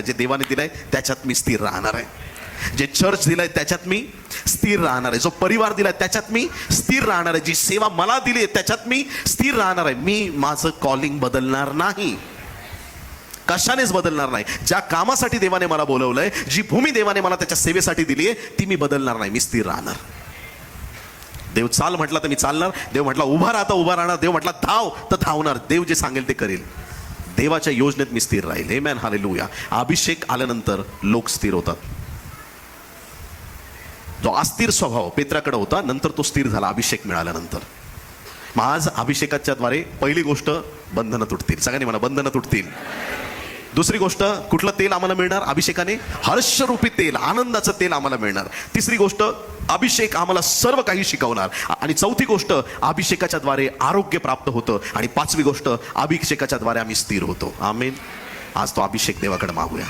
जे देवाने दिलंय त्याच्यात मी स्थिर राहणार आहे. जे चर्च दिलंय त्याच्यात मी स्थिर राहणार आहे. जो परिवार दिलाय त्याच्यात मी स्थिर राहणार आहे. जी सेवा मला दिली आहे त्याच्यात मी स्थिर राहणार आहे. मी माझं कॉलिंग बदलणार नाही. कशानेच बदलणार नाही. ज्या कामासाठी देवाने मला बोलवलंय जी भूमी देवाने मला त्याच्या सेवेसाठी दिली आहे ती मी बदलणार नाही. मी स्थिर राहणार. देव चाल म्हटला तर मी चालणार. देव म्हटला उभा राहता उभा राहणार. देव म्हटला धाव तर धावणार. देव जे सांगेल ते करेल. देवाच्या योजनेत मी स्थिर राहील. हे मॅन हालेलुया अभिषेक आल्यानंतर लोक स्थिर होतात. जो अस्थिर स्वभाव पेत्राकडे होता नंतर तो स्थिर झाला अभिषेक मिळाल्यानंतर. मग आज अभिषेकाच्या द्वारे पहिली गोष्ट बंधनं तुटतील. सगळ्यांनी म्हणा बंधनं तुटतील. दुसरी गोष्ट कुठलं तेल आम्हाला मिळणार? अभिषेकाने हर्षरूपी तेल आनंदाचं तेल आम्हाला मिळणार. तिसरी गोष्ट अभिषेक आम्हाला सर्व काही शिकवणार. आणि चौथी गोष्ट अभिषेकाच्या द्वारे आरोग्य प्राप्त होतं. आणि पाचवी गोष्ट अभिषेकाच्या द्वारे आम्ही स्थिर होतो. आमेन. आज तो अभिषेक देवाकडे मागूया.